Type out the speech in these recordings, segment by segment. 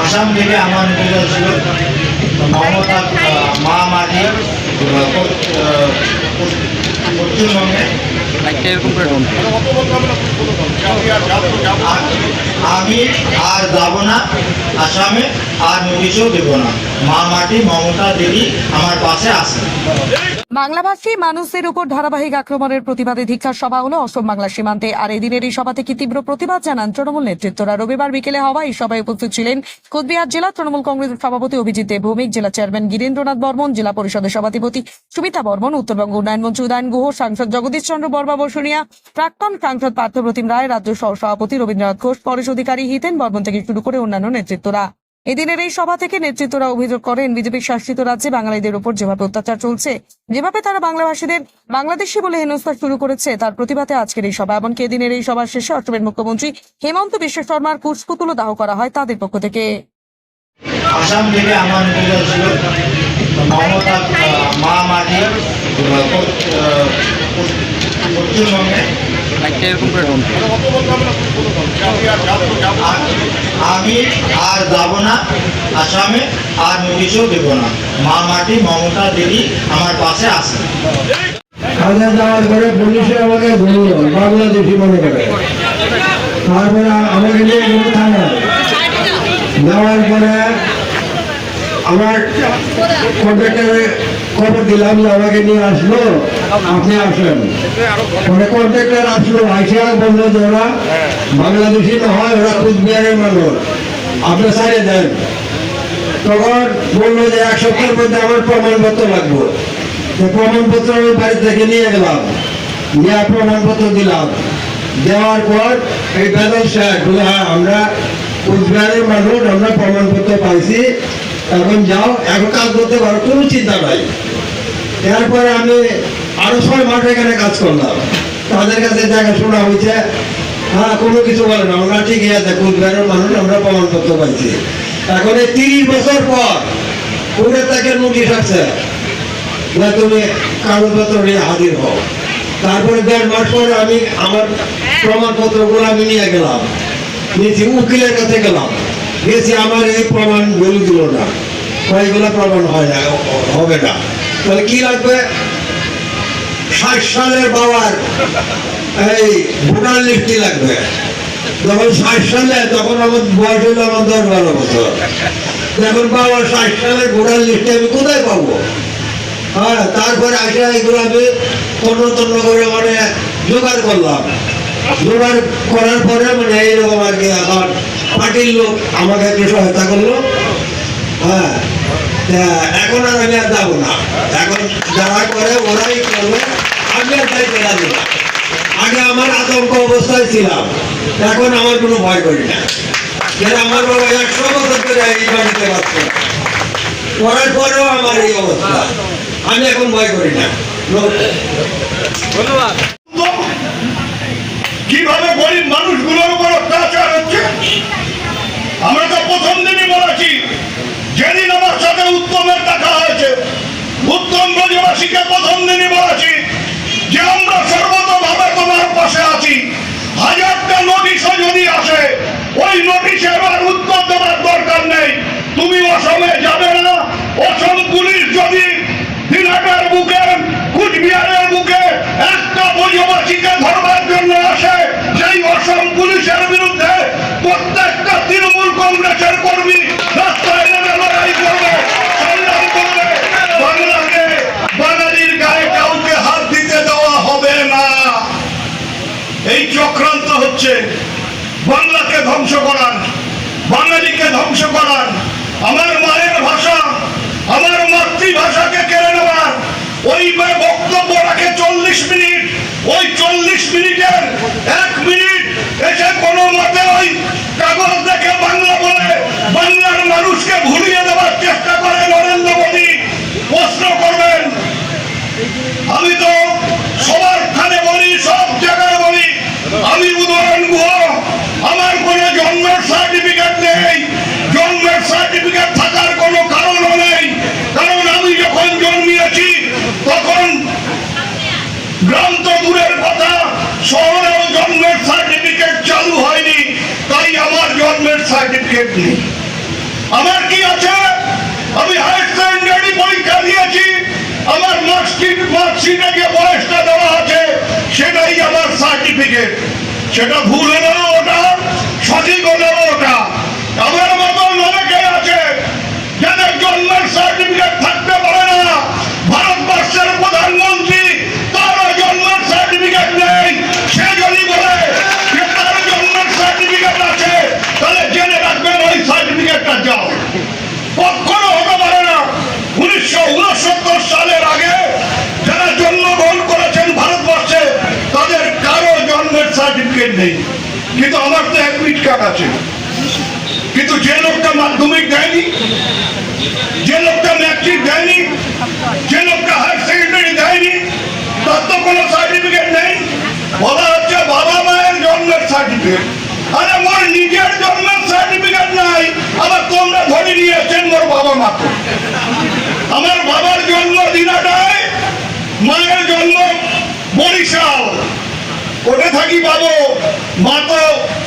আসাম থেকে আমার নিবেদন ছিল। মমতা মা মাঝি আহ, আমি আর যাব না আসামে আর নোটিশও দেব না। মা মাটি মমতা দেবী আমার পাশে আছে বাংলাভাষী মানুষদের উপর ধারাবাহিক আক্রমণের প্রতিবাদে ধিক্ষার সভা হলো অসম বাংলা সীমান্তে। আর এদিনের এই সভা থেকে তীব্র প্রতিবাদ জানান তৃণমূল নেতৃত্বরা? রবিবার বিকেলে হওয়া এই সভায় উপস্থিত ছিলেন কোচবিহার জেলা তৃণমূল কংগ্রেসের সভাপতি অভিজিৎ দেব ভৌমিক জেলা চেয়ারম্যান গিরেন্দ্রনাথ বর্মন জেলা পরিষদের সভাধিপতি সুমিতা বর্মন উত্তরবঙ্গ উন্নয়ন মন্ত্রী উদয়ন গুহ সাংসদ জগদীশ চন্দ্র বর্মা বসুনিয়া প্রাক্তন সাংসদ পার্থপ্রতিম রায়, রাজ্য সহ সভাপতি রবীন্দ্রনাথ ঘোষ পরেশ অধিকারী হিতেন, বর্মন থেকে শুরু করে অন্যান্য নেতৃত্বরা। এদিনের এই সভা থেকে নেতৃত্বরা অভিযোগ করেন, বিজেপি শাসিত রাজ্যে বাঙালিদের উপর যেভাবে অত্যাচার চলছে, যেভাবে তারা বাংলাভাষীদের বাংলাদেশি বলে হেনস্থা শুরু করেছে, তার প্রতিবাদে আজকের এই সভা। এমনকি এদিনের এই সভার শেষে অসমের মুখ্যমন্ত্রী হেমন্ত বিশ্ব শর্মার কুশপুতুলো দাহ করা হয় তাদের পক্ষ থেকে। মা মাটি আমি আর যাব না আসামে আর নোটিশও দেব না। মা মাটি মমতা দেবী আমার পাশে আছে কাজে যাওয়ার পরে পুলিশে আমাকে বাংলাদেশি মনে করে। তারপরে আমাকে নিয়ে থানা। যাওয়ার পরে আমার কন্ট্রাক্টরে খবর দিলাম যে আমাকে নিয়ে আসলো, আপনি আসলেন। পরে কন্ট্রাক্টর আসলো আইসা বলল যে ওরা বাংলাদেশি না হয়, ওরা কুচবিহারের মানুষ। আপনি সারিয়ে দেন তখন বলল যে এক সপ্তাহের মধ্যে আমার প্রমাণপত্র লাগবে। প্রমাণপত্র আমি বাড়ি থেকে নিয়ে গেলাম। নিয়ে প্রমাণপত্র দিলাম। দেওয়ার পর এই বেদন স্যার হ্যাঁ আমরা কুচবিহারের মানুষ, আমরা প্রমাণপত্র পাইছি। এখন যাও এখন কাজ করতে পারো কোনো চিন্তা নাই। এরপরে আমি আরও ছয় মাস এখানে কাজ করলাম। তাদের কাছে দেখাশোনা হয়েছে। হ্যাঁ কোনো কিছু বলে না। আমরা ঠিক আছে, কুচবিহারের মানুষ, আমরা প্রমাণপত্র পাইছি এখন এই তিরিশ বছর পর পুরে তাকে নোটিশ আছে না তুমি কাগজপত্র নিয়ে হাজির হও। তারপরে দেড় মাস পরে আমি আমার প্রমাণপত্রগুলো আমি নিয়ে গেলাম। নিয়েছি, উকিলের কাছে গেলাম। গেছি আমার এই প্রমাণ বলে দিল না কয়েকগুলো প্রমাণ হয় না, হবে না। তাহলে কি লাগবে? ষাট সালের বাবার এই ভোটার লিস্টই লাগবে? যখন ষাট সালে, তখন আমার বয়স হলো আমার দশ বারো বছর। এখন বাবা ষাট সালের ভোটার লিস্টে আমি কোথায় পাবো? হ্যাঁ তারপরে আসে এগুলো আমি তন্ন তন্ন করে মানে জোগাড় করলাম। জোগাড় করার পরে মানে এইরকম আর কি এখন পার্টির লোক আমাকে একটু সহায়তা করল। হ্যাঁ এখন আর আমি আর যাব না। এখন যারা করে ওরাই করবে আমি আর দায়িত্ব যাব না। আগে আমার আতঙ্ক অবস্থায় ছিলাম। এখন আমার কোনো ভয় করি না। যেন আমার বাবা একশো বছর ধরে এই বাড়িতে পারছে করার পরেও আমার এই অবস্থা। আমি এখন ভয় করি না। ধন্যবাদ। কীভাবে গরিব মানুষগুলোর উপর অত্যাচার হচ্ছে আমরা তো প্রথম দিনই বলেছি যেদিন আমার সাথে উত্তমের দেখা হয়েছে উত্তম ব্রজবাসীকে প্রথম দিনই বলেছি যে আমরা সর্বতভাবে তোমার পাশে আছি। হাজারটা নোটিশও যদি আসে, ওই নোটিশের আর উত্তর দেওয়ার দরকার নেই। তুমি অসমে যাবে না। অসম পুলিশ যদি দিনাটার বুকে, কুচবিহারের বুকে একটা ব্রজবাসীকে ধরবার জন্য আসে, সেই অসম পুলিশের বিরুদ্ধে প্রত্যেকটা তৃণমূল কংগ্রেসের কর্মী রাস্তায় নেমে লড়াই করবে সংগ্রাম করবে বাংলাকে বাঙালির গায়ে কাউকে হাত দিতে দেওয়া হবে না এই চক্রান্ত হচ্ছে বাংলাকে ধ্বংস করার বাঙালিকে ধ্বংস করার আমার মায়ের ভাষা আমার মাতৃভাষাকে কেড়ে নেওয়ার ওই বে- বক্তব্য রাখে চল্লিশ মিনিট। ওই চল্লিশ মিনিটের এক মিনিট এসে কোনো মতে ওই কাগজ দেখে বাংলা বলে, বাংলার মানুষকে ভুলিয়ে দেওয়ার চেষ্টা করে নরেন্দ্র মোদী। প্রশ্ন করবেন, আমি তো সবার খানে বলি, সব জায়গায় বলি, আমি উদাহরণ গুহ আমার কোনো জন্মের সার্টিফিকেট নেই জন্মের সার্টিফিকেট থাকার কোনো কারণও নেই কারণ আমি যখন জন্মিয়েছি তখন গ্রাম তো দূরের কথা শহরেও জন্মের সার্টিফিকেট নেই। আমার কি আছে? আমি পরীক্ষা দিয়েছি। আমার মার্কশিট মার্কশিটে যে বয়সটা দেওয়া আছে, সেটাই আমার সার্টিফিকেট সেটা ভুল হলেও ওটা, সঠিক হলেও ওটা। আমার মতন অনেকে আছে, যাদের জন্মের সার্টিফিকেট থাকতে পারে না। ভারতবর্ষের প্রধানমন্ত্রী তারও জন্মের সার্টিফিকেট নেই সে যদি বলে যে তার জন্মের সার্টিফিকেট আছে তাহলে জেনে রাখবেন ওই সার্টিফিকেটটা যাও কখনো হতে পারে না উনিশশো উনসত্তর সালের আগে যারা জন্মগ্রহণ করেছেন ভারতবর্ষে তাদের কারও জন্মের সার্টিফিকেট নেই কিন্তু আমার তো অ্যাডমিট কার্ড আছে কিন্তু যে লোকটা মাধ্যমিক দেয়নি যে লোকটা ম্যাট্রিক দেয়নি যে লোকটা হায়ার সেকেন্ডারি দেয়নি তার তো কোনো সার্টিফিকেট নেই বলা হচ্ছে বাবা মায়ের জন্মের আরে মোর নিজের জন্মের সার্টিফিকেট নাই। আবার তোমরা ধরে নিয়েছেন মোর বাবা মাকে আমার বাবার জন্ম দিনাটায় মায়ের জন্ম বরিশাল। কোটে থাকি পাবো। মা তো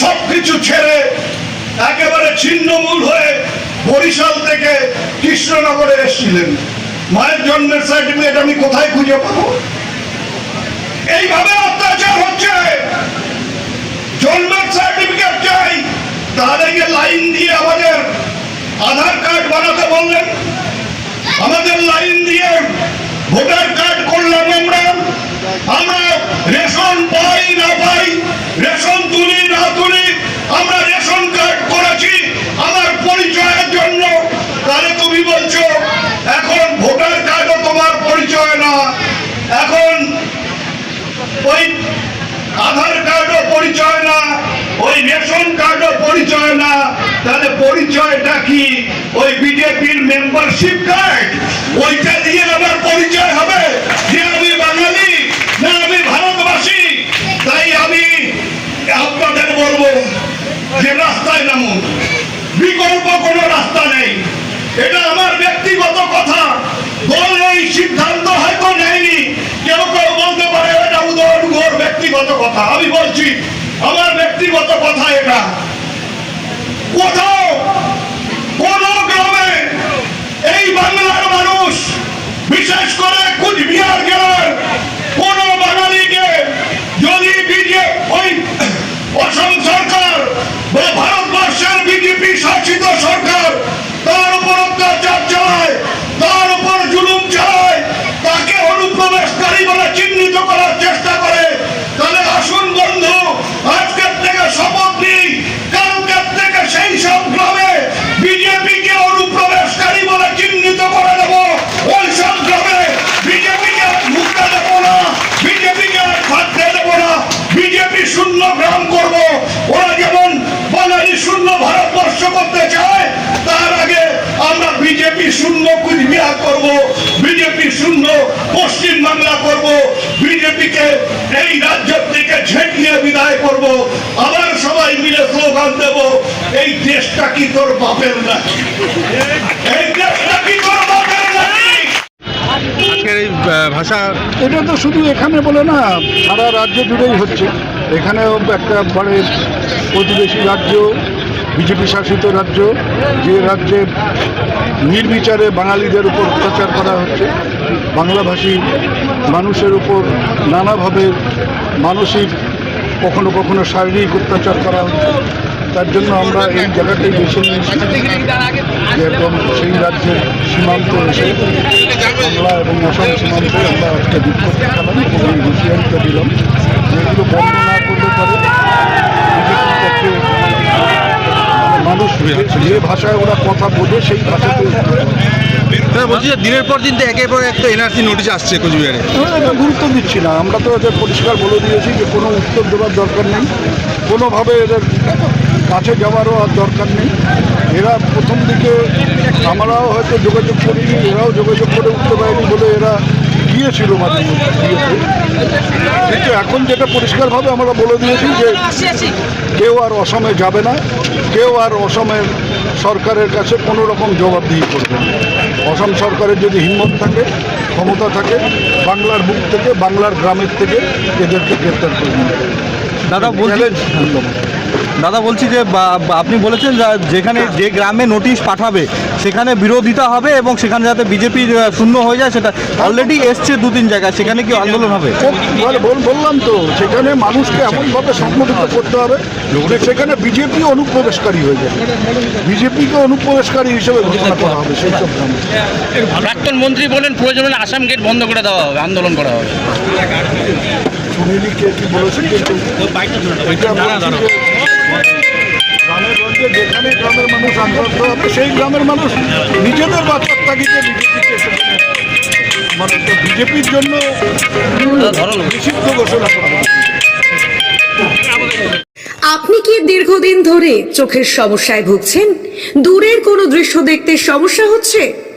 সব ছেড়ে একেবারে ছিন্নমূল হয়ে বরিশাল থেকে কৃষ্ণনগরে এসেছিলেন। মায়ের জন্মের সার্টিফিকেট আমি কোথায় খুঁজে পাবো? এইভাবে অত্যাচার হচ্ছে। জন্মের সার্টিফিকেট চাই। গিয়ে লাইন দিয়ে আমাদের আধার কার্ড বানাতে বললেন। আমাদের লাইন দিয়ে ভোটার কার্ড করলাম আমরা। আমরা রেশন পাই না পাই, রেশন তুলি না তুলি, আমরা রেশন কার্ড করেছি। আমার পরিচয়ের জন্য। তাহলে তুমি বলছো, এখন ভোটার কার্ডও তোমার পরিচয় না। এখন ওই আধার কার্ডও পরিচয় না, ওই রেশন কার্ডও পরিচয় না, তাহলে পরিচয়টা কি? ওই বিজেপির মেম্বারশিপ কার্ড ওইটা দিয়ে আমার পরিচয় হবে যে আমি বাঙালি না আমি ভারতবাসী। তাই আমি আপনাদের বলব যে রাস্তায় নামুন। বিকল্প কোনো রাস্তা নেই। এটা আমার ব্যক্তিগত কথা। দল এই সিদ্ধান্ত হয়তো নেয়নি কেউ কেউ বলতে পারে এটা উদয় ঘোর ব্যক্তিগত কথা, আমি বলছি, আমার ব্যক্তিগত কথা এটা। কোথাও, কোন গ্রামে এই বাংলার মানুষ, বিশেষ করে কুচবিহার জেলার কোন বাঙালিকে যদি বিজে ওই অসম সরকার বা ভারতবর্ষের বিজেপি শাসিত সরকার তার উপর অত্যাচার চালায় তার উপর জুলুম চালায় তাকে অনুপ্রবেশকারী বলে চিহ্নিত করার চেষ্টা করে তাহলে আসুন বন্ধু আজকের থেকে শপথ নিই কালকের থেকে সেই সব গ্রামে বিজেপিকে অনুপ্রবেশকারী বলে চিহ্নিত করে দেব ওই সব গ্রামে বিজেপিকে ঢুকতে দেবো না বিজেপিকে থাকতে দেবো না বিজেপি শূন্য গ্রাম করব ওরা যেমন বাঙালি শূন্য ভারতবর্ষ করতে চায় তার আগে আমরা বিজেপি শূন্য কুচবিহার করব বিজেপি শূন্য পশ্চিম বাংলা করব বিজেপিকে এই রাজ্য থেকে ঝেঁটিয়ে বিদায় করব। আবার সবাই মিলে স্লোগান দেব এই দেশটা কি তোর বাপের নাকি এই দেশটা কি তোর বাপের নাকি আজকের এই ভাষা এটা তো শুধু এখানে বলে না সারা রাজ্য জুড়েই হচ্ছে। এখানেও একটা মানে প্রতিবেশী রাজ্য বিজেপি শাসিত রাজ্য, যে রাজ্যে নির্বিচারে বাঙালিদের উপর অত্যাচার করা হচ্ছে, বাংলাভাষী মানুষের উপর নানাভাবে মানসিক, কখনো কখনো শারীরিক অত্যাচার করা হচ্ছে। তার জন্য আমরা এই জায়গাটাই বেছে নিয়েছি যে একদম সেই রাজ্যের সীমান্ত এসে বাংলা এবং আসাম সীমান্তে আমরা আজকে বিক্ষোভ দেখালাম এবং হুঁশিয়ারিটা দিলাম যে এগুলো বন্ধ না করলে পারে বিজেপির পক্ষে মানুষ যে- ভাষায় ওরা কথা বোঝে সেই ভাষাতে দাদা বলছি যে দিনের পর দিন তো একের পর এক তো এনআরসি নোটিশ আসছে কোচবিহারে। গুরুত্ব দিচ্ছি না। আমরা তো এদের পরিষ্কার বলে দিয়েছি যে কোনো উত্তর দেওয়ার দরকার নেই। কোনোভাবে এদের কাছে যাওয়ারও আর দরকার নেই। এরা প্রথম দিকে আমরাও হয়তো যোগাযোগ করিনি এরাও যোগাযোগ করে উঠতে পারেনি বলে এরা গিয়েছিল মাঝে কিন্তু এখন যেটা পরিষ্কারভাবে আমরা বলে দিয়েছি যে কেউ আর অসমে যাবে না। কেউ আর অসমের সরকারের কাছে কোনো রকম জবাবদিহি করবে না। অসম সরকারের যদি হিম্মত থাকে ক্ষমতা থাকে বাংলার বুক থেকে বাংলার গ্রামের থেকে এদেরকে গ্রেপ্তার করে নেবে দাদা বুঝলেন চ্যালেঞ্জ দাদা বলছি যে আপনি বলেছেন যা- যেখানে যে গ্রামে নোটিশ পাঠাবে সেখানে বিরোধিতা হবে এবং সেখানে যাতে বিজেপি শূন্য হয়ে যায় সেটা অলরেডি এসছে দু তিন জায়গায়। সেখানে কি আন্দোলন হবে? বল- বল- বললাম তো সেখানে মানুষকে এমনভাবে সম্মোধিত করতে হবে যে সেখানে বিজেপি অনুপ্রবেশকারী হয়ে যাবে। বিজেপিকে অনুপ্রবেশকারী হিসেবে ঘোষণা করা হবে সেই সব প্রাক্তন মন্ত্রী বলেন প্রয়োজন হলে আসাম গেট বন্ধ করে দেওয়া হবে আন্দোলন করা হবে। শুনিনি কে কি বলেছে কিন্তু যেখানে গ্রামের মানুষ আক্রান্ত হবে সেই গ্রামের মানুষ নিজেদের বাচ্চার তাগিদে বিজেপিকে সেখানে মানে বিজেপির জন্য নিষিদ্ধ ঘোষণা করা আপনি কি দীর্ঘদিন ধরে চোখের সমস্যায় ভুগছেন? দূরের কোনো দৃশ্য দেখতে সমস্যা হচ্ছে?